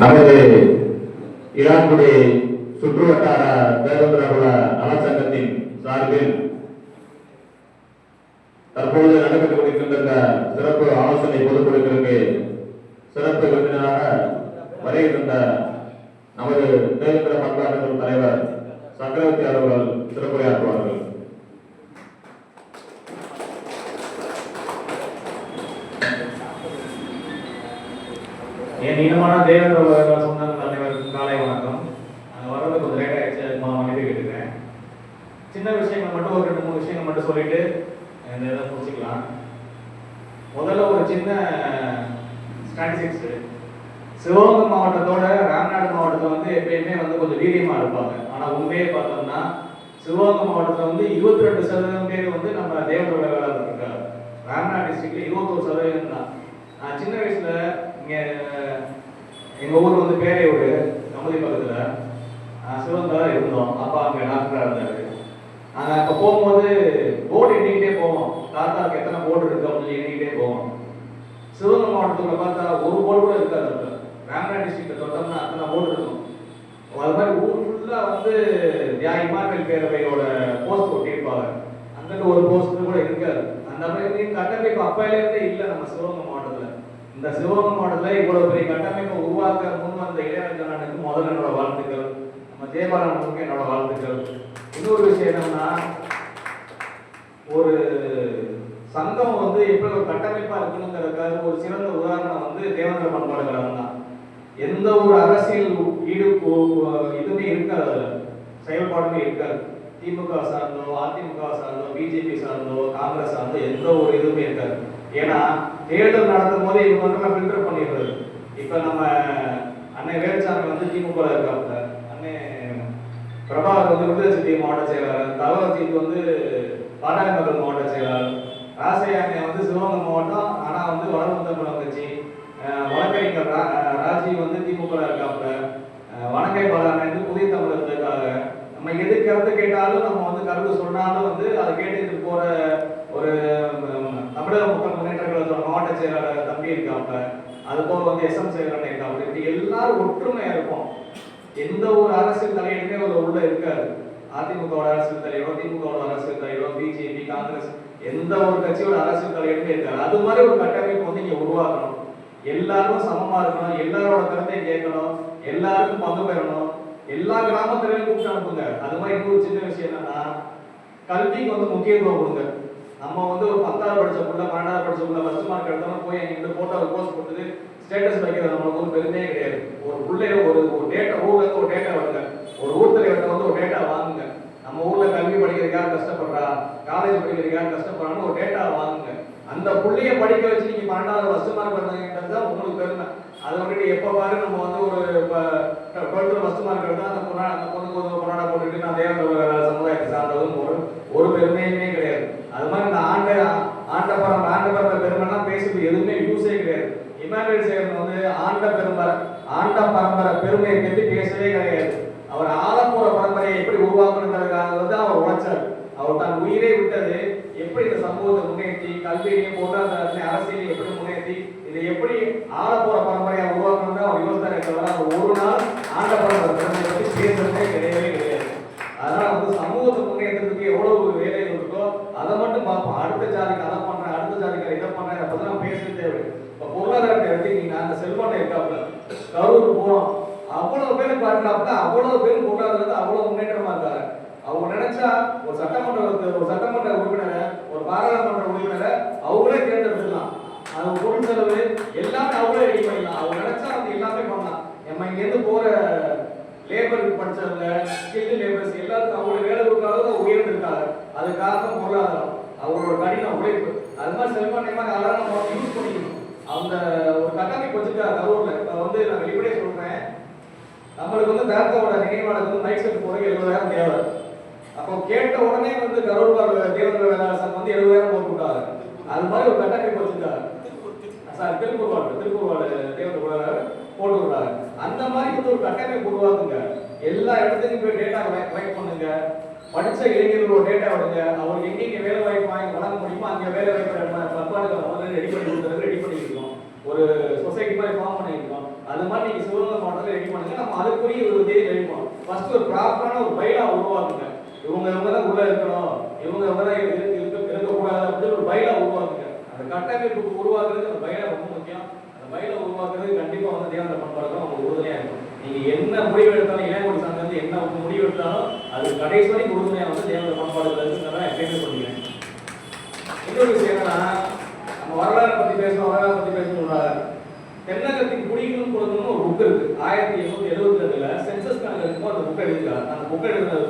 நமது இரான்குடி சுற்றுவட்டார நகர நலச்சங்கத்தின் சார்பில் தற்பொழுது நடைபெற்றுக் கொண்டிருக்கின்ற சிறப்பு ஆலோசனை பொதுக்குழுக்களுக்கு சிறப்பு விருந்தினராக வருகின்ற நமது தேவேந்திர பண்பாட்டு தலைவர் சக்கரவர்த்தி அவர்கள் சிறப்புரையாற்றுவார்கள். என் இனமான தேவேந்திர சொன்ன தலைவர் காலை வணக்கம். அந்த வர்றது கொஞ்சம் லேட் ஆயிடுச்சு அதுக்கு நான் மன்னிப்பு கேட்டுக்கிறேன். சின்ன விஷயங்கள் மட்டும் ஒரு ரெண்டு மூணு விஷயங்கள் மட்டும் சொல்லிட்டு இந்த இதை முடிச்சுக்கலாம். முதல்ல ஒரு சின்ன ஸ்டாட்டிஸ்டிக்ஸ் சிவகங்கை மாவட்டத்தோட ராம்நாடு மாவட்டத்தை வந்து எப்பயுமே வந்து கொஞ்சம் வீரியமாக இருப்பாங்க. ஆனால் உண்மையே பார்த்தோம்னா சிவகங்கை மாவட்டத்தில் வந்து இருபத்தி ரெண்டு சதவீதம் பேர் வந்து நம்ம தேவரோட வேலை இருக்காங்க ராம்நாடு டிஸ்ட்ரிக்ட்ல இருபத்தோரு சதவீதம் தான் நான் சின்ன வயசுல இங்க எங்க ஊர் வந்து பேரையூர் கமலி பக்கத்துல ஆஹ் சிவகங்கை இருந்தோம். அப்பா அங்க டாக்டரா இருந்தாரு. நாங்க அப்ப போகும்போது போர்டு எண்ணிக்கிட்டே போவோம். தாத்தாவுக்கு எத்தனை போர்டு இருக்கு அப்படின்னு எண்ணிக்கிட்டே போவோம். சிவகங்கை மாவட்டத்துல பார்த்தா ஒரு போர்டு கூட இருக்காது அப்ப ராம்நாடு டிஸ்ட்ரிக்ட் தொட்டோம்னா அத்தனை போர்டு இருக்கும். அது மாதிரி ஊர் ஃபுல்லா வந்து தியாகி இமானுவேல் பேரவையோட போஸ்ட் ஒட்டியிருப்பாங்க அங்கிட்டு ஒரு போஸ்ட் கூட இருக்காது. அந்த மாதிரி கட்டமைப்பு அப்பையில இருந்தே இல்லை நம்ம சிவகங்கை இந்த சிவகங்கை மாவட்டத்தில் இவ்வளவு பெரிய கட்டமைப்பை உருவாக்க முன் வந்த இளையராஜனுக்கு முதல்ல என்னோட வாழ்த்துக்கள். நம்ம ஜெயபாலனுக்கு என்னோட வாழ்த்துக்கள். இன்னொரு விஷயம் என்னன்னா ஒரு சங்கம் வந்து எப்படி ஒரு கட்டமைப்பா இருக்கணுங்கிறதுக்காக ஒரு சிறந்த உதாரணம் வந்து தேவேந்திர பண்பாடு கழகம் தான் எந்த ஒரு அரசியல் ஈடு இதுவுமே இருக்காது செயல்பாடுமே இருக்காது. திமுக சார்ந்தோ அதிமுக சார்ந்தோ பிஜேபி சார்ந்தோ காங்கிரஸ் சார்ந்தோ எந்த ஒரு இதுவுமே இருக்காது. ஏன்னா தேர்தல் நடத்தும் போது இது மட்டும் ஃபில்டர் பண்ணிடுறது. இப்போ நம்ம அன்னை வேலுச்சாமி வந்து திமுக இருக்காங்க அன்னை பிரபாகர் வந்து விடுதலை மாவட்ட செயலாளர் தவரஜித் வந்து பாட்டாளி மாவட்ட செயலாளர் ராசையாண்டி வந்து சிவகங்கை மாவட்டம் ஆனால் வந்து வளர்முத்தம்பலம் கட்சி வழக்கறிஞர் ரா- ராஜீவ் வந்து திமுக இருக்காப்புல வணக்கை பாலான வந்து புதிய தமிழர் இருக்காங்க நம்ம எது கருத்து கேட்டாலும் நம்ம வந்து கருத்து சொன்னாலும் வந்து அதை கேட்டுட்டு போகிற ஒரு தமிழக மக்கள் முன்னேற்ற கழகத்தோட மாவட்ட செயலாளர் தம்பி இருக்காப்ப அதுபோக வந்து எஸ்எம் செயலாளர் சேகரன் இப்படி எல்லாரும் ஒற்றுமையாக இருப்போம். எந்த ஒரு அரசியல் தலைவருமே ஒரு உள்ள இருக்காது. அதிமுகவோட அரசியல் தலைவரோ திமுகவோட அரசியல் தலைவரோ பிஜேபி காங்கிரஸ் எந்த ஒரு கட்சியோட அரசியல் தலைவருமே இருக்காது. அது மாதிரி ஒரு கட்டமைப்பு வந்து இங்க உருவாக்கணும். எல்லாரும் சமமா இருக்கணும். எல்லாரோட கருத்தை கேட்கணும். எல்லாருக்கும் பங்கு பெறணும். எல்லா கிராமத்திலையும் கூப்பிட்டு அனுப்புங்க. அது மாதிரி இன்னொரு சின்ன விஷயம் என்னன்னா கல்விக்கு வந்து முக்கியத்துவம் கொடுங்க. நம்ம வந்து ஒரு பத்தாவது படிச்ச புள்ள பன்னெண்டாவது படிச்ச புள்ள ஃபர்ஸ்ட் மார்க் எடுத்தோம்னா போய் எங்கிட்ட போட்டோ போஸ்ட் கொடுத்துட்டு ஸ்டேட்டஸ் வைக்கிறது நம்மளுக்கு ஒரு பெருமையே கிடையாது. ஒரு பிள்ளைய ஒரு ஒரு டேட்டா ஊர்ல ஒரு டேட்டா வருங்க. ஒரு ஊர் தலைவர்கிட்ட வந்து ஒரு டேட்டா வாங்குங்க. நம்ம ஊர்ல கல்வி படிக்கிறதுக்காக கஷ்டப்படுறா? காலேஜ் படிக்கிறதுக்காக கஷ்டப்படுறான்னு ஒரு டேட்டா வாங்குங்க. அந்த புள்ளைய படிக்க வச்சு நீங்க பன்னெண்டாவது ஃபர்ஸ்ட் மார்க் பண்ணீங்கன்றது தான் உங்களுக்கு பெருமை. அதை விட்டுட்டு எப்ப பாரு நம்ம வந்து ஒரு டுவெல்த்ல ஃபர்ஸ்ட் மார்க் எடுத்தா அந்த பொண்ணா அந்த பொண்ணுக்கு ஒரு பொண்ணாடா போட்டுட்டு நான் தேவந்த சமுதாயத்தை சார்ந்ததும் ஒரு ஒரு பெருமையுமே கிடையாது அது மாதிரி இந்த ஆண்ட ஆண்ட பரம் ஆண்ட பரம்பரை பெருமைலாம் பேசுறது எதுவுமே யூஸே கிடையாது இமானுவேல் சேகரன் வந்து ஆண்ட பெரும்பரை ஆண்ட பரம்பரை பெருமையை பற்றி பேசவே கிடையாது அவர் ஆலப்புற பரம்பரையை எப்படி உருவாக்கணுங்கிறதுக்காக வந்து அவர் உழைச்சார் அவர் தன் உயிரை விட்டது எப்படி இந்த சமூகத்தை முன்னேற்றி கல்வியிலையும் போட்டு அந்த அரசியலையும் எப்படி முன்னேற்றி இதை எப்படி ஆலப்புற பரம்பரையா உருவாக்கணும் தான் அவர் யோசித்தாரே தவிர அவர் ஒரு நாள் ஆண்ட பரம்பரை பெருமையை பற்றி பேசுறதே கிடையவே கிடையாது அதனால வந்து சமூகத்தை முன்னேற்றத்துக்கு எவ்வளவு வேலைகள் இருக்கோ அதை மட்டும் பார்ப்போம் அடுத்த ஜாதிக்கு அதை பண்றேன் அடுத்த ஜாதிக்கு இதை பண்றேன் அதை பத்தி நான் பேசவே தேவை இப்ப பொருளாதாரத்தை எடுத்தீங்கன்னா அந்த செல்வனை இருக்காப்புல கரூர் போனோம் அவ்வளவு பேர் பார்க்கலாப்புல அவ்வளவு பேர் பொருளாதாரத்தை அவ்வளவு முன்னேற்றமா இருக்காரு அவங்க நினைச்சா ஒரு சட்டமன்ற ஒரு சட்டமன்ற உறுப்பினரை ஒரு பாராளுமன்ற உறுப்பினரை அவங்களே தேர்ந்தெடுத்துக்கலாம். அது பொருள் செலவு எல்லாமே அவங்களே ரெடி பண்ணிடலாம் அவங்க நினைச்சா அவங்க எல்லாமே பண்ணலாம். நம்ம இங்க இருந்து போற லேபருக்கு படிச்சவங்க ஸ்கில்டு லேபர்ஸ் எல்லாத்துக்கும் அவங்களுக்கு வேலை கொடுக்காத உயர்ந்திருக்காங்க. அது காரணம் பொருளாதாரம். அவங்களோட கடின உழைப்பு அது மாதிரி செல்வம் மாதிரி அதெல்லாம் நம்ம யூஸ் பண்ணிக்கணும். அந்த ஒரு கட்டமைப்பு வச்சுருக்காங்க கரூர்ல இப்போ வந்து நான் வெளிப்படையே சொல்றேன் நம்மளுக்கு வந்து பேங்காவோட நினைவானது வந்து மைக் செட் போட எழுபதாயிரம் தேவை. அப்போ கேட்ட உடனே வந்து கரூர் தேவேந்திர வேளாண் சங்கம் வந்து எழுபதாயிரம் போட்டு அது மாதிரி ஒரு கட்டமைப்பு வச்சுட்டாரு சார் திருப்பூர் வாழ் திருப்பூர் வாழ் தேவேந்திர போட்டு விட்டாங்க அந்த மாதிரி வந்து ஒரு கட்டமைப்பு உருவாக்குங்க. எல்லா இடத்துலையும் போய் டேட்டா கலெக்ட் பண்ணுங்க. படிச்ச இளைஞர்களோட டேட்டா விடுங்க. அவங்களுக்கு எங்கெங்க வேலை வாய்ப்பு வாங்கி வழங்க முடியுமோ அங்கே வேலை வாய்ப்பு பண்பாடுகளை முதல்ல ரெடி பண்ணி கொடுக்குறது ரெடி பண்ணியிருக்கோம் ஒரு சொசைட்டி மாதிரி ஃபார்ம் பண்ணியிருக்கோம் அது மாதிரி நீங்க சிவகங்கை மாவட்டத்தில் ரெடி பண்ணுங்க. நம்ம அதுக்குரிய ஒரு தேதி ரெடி பண்ணுவோம். ஃபர்ஸ்ட் ஒரு ப்ராப்பரான ஒரு பைலா உருவாக்குங்க. இவங்க இவங்க தான் உள்ள இருக்கணும். இவங்க இவங்க தான் இருக்க இருக்கக்கூடாது அப்படின்னு ஒரு பைலா உருவாக்குங்க. அந்த கட்டமைப்பு உருவாக்குறது அந்த பைலா ரொம்ப முக்கியம். அந்த பைலா உருவாக்குறது கண்டிப்பா வந்து தேவந்த பண்பாடு அவங்க உறுதுணையா இருக்கும். நீங்க என்ன முடிவு எடுத்தாலும் இளைஞர் சங்கம் என்ன முடிவு எடுத்தாலும் அது கடைசி வரைக்கும் உறுதுணையா வந்து தேவந்த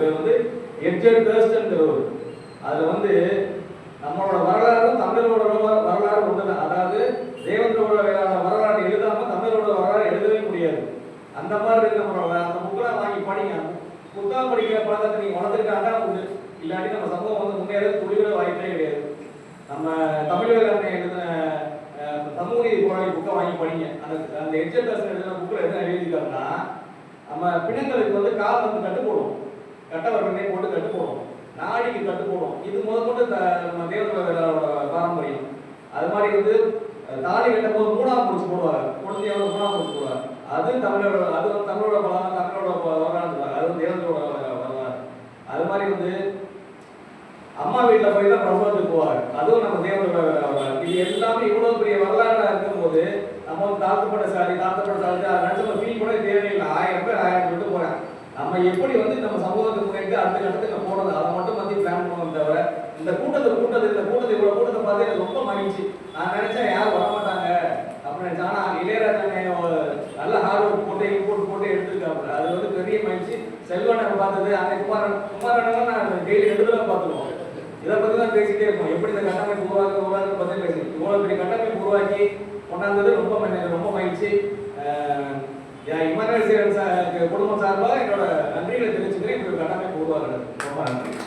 பேர் வந்து எட்ஜர் ஒரு அது வந்து நம்மளோட வரலாறு தமிழரோட வரலாறு ஒண்ணுதான் அதாவது தேவந்தோட வரலாறு எழுதாம தமிழரோட வரலாறு எழுதவே முடியாது. அந்த மாதிரி இருக்கு அந்த புக்கெல்லாம் வாங்கி படிங்க. புத்தகம் படிக்கிற பழக்கத்தை நீங்க வளர்த்துருக்காங்க இல்லாட்டி நம்ம சமூகம் வந்து முன்னேற துளிவிட வாய்ப்பே கிடையாது. நம்ம தமிழ் வேளாண்மை எழுதின சமூக நீதி போராளி புக்கை வாங்கி படிங்க. அந்த அந்த எச்எஸ் எழுதின புக்கில் என்ன எழுதிக்காருன்னா நம்ம பிணங்களுக்கு வந்து கால் வந்து கட்டு போடும். கட்ட போட்டு கட்டு போடுவோம். நாடிக்கு கட்டு போடுவோம். இது முதல் கொண்டு நம்ம தேவர்களோட பாரம்பரியம். அது மாதிரி வந்து தாலி கட்டும் போது மூணாம் முடிச்சு போடுவாங்க குழந்தையோட மூணாம் முடிச்சு போடுவாங்க அது தமிழோட அது தமிழோட பலம் தமிழோட வரலாறு. அது தேவர்களோட வரலாறு. அது மாதிரி வந்து அம்மா வீட்டில் போய் தான் பிரபலத்துக்கு போவாங்க அதுவும் நம்ம தேவர்களோட வரலாறு இது எல்லாமே இவ்வளவு பெரிய வரலாறா இருக்கும்போது நம்ம தாத்தப்பட்ட சாரி சாதி சாரி சாதி அதை நினைச்சு ஃபீல் கூட நம்ம எப்படி வந்து நம்ம சமூகத்துக்கு முன்னாடி அடுத்த கட்டத்துக்கு போனது? அதை மட்டும் பத்தி பிளான் பண்ணுவோம் தவிர இந்த கூட்டத்தை கூட்டத்தை இந்த கூட்டத்தை இவ்வளவு கூட்டத்தை பார்த்து எனக்கு ரொம்ப மகிழ்ச்சி. நான் நினைச்சேன் யாரும் வர மாட்டாங்க அப்படின்னு நினைச்சேன். ஆனா இளையராஜா நல்ல ஹார்ட் ஒர்க் போட்டு இம்போர்ட் போட்டு எடுத்துருக்காப்புல. அது வந்து பெரிய மகிழ்ச்சி. செல்வனை பார்த்தது அன்னை குமாரன் குமாரன் நான் டெய்லி ரெண்டு பார்த்துருவோம். இதை பத்தி தான் பேசிட்டே இருப்போம். எப்படி இந்த கட்டமைப்பு உருவாக்க உருவாக்க பத்தி பேசி இவ்வளவு பெரிய கட்டமைப்பு உருவாக்கி கொண்டாந்தது ரொம்ப ரொம்ப மகிழ்ச்சி என் இமரால் குடும்பம் சார்பாக என்னோட நன்றிகளை தெரிவிச்சுக்கிறேன். இப்படி ஒரு கட்டமைப்பு உருவாக்குறது ரொம்ப நன்றி.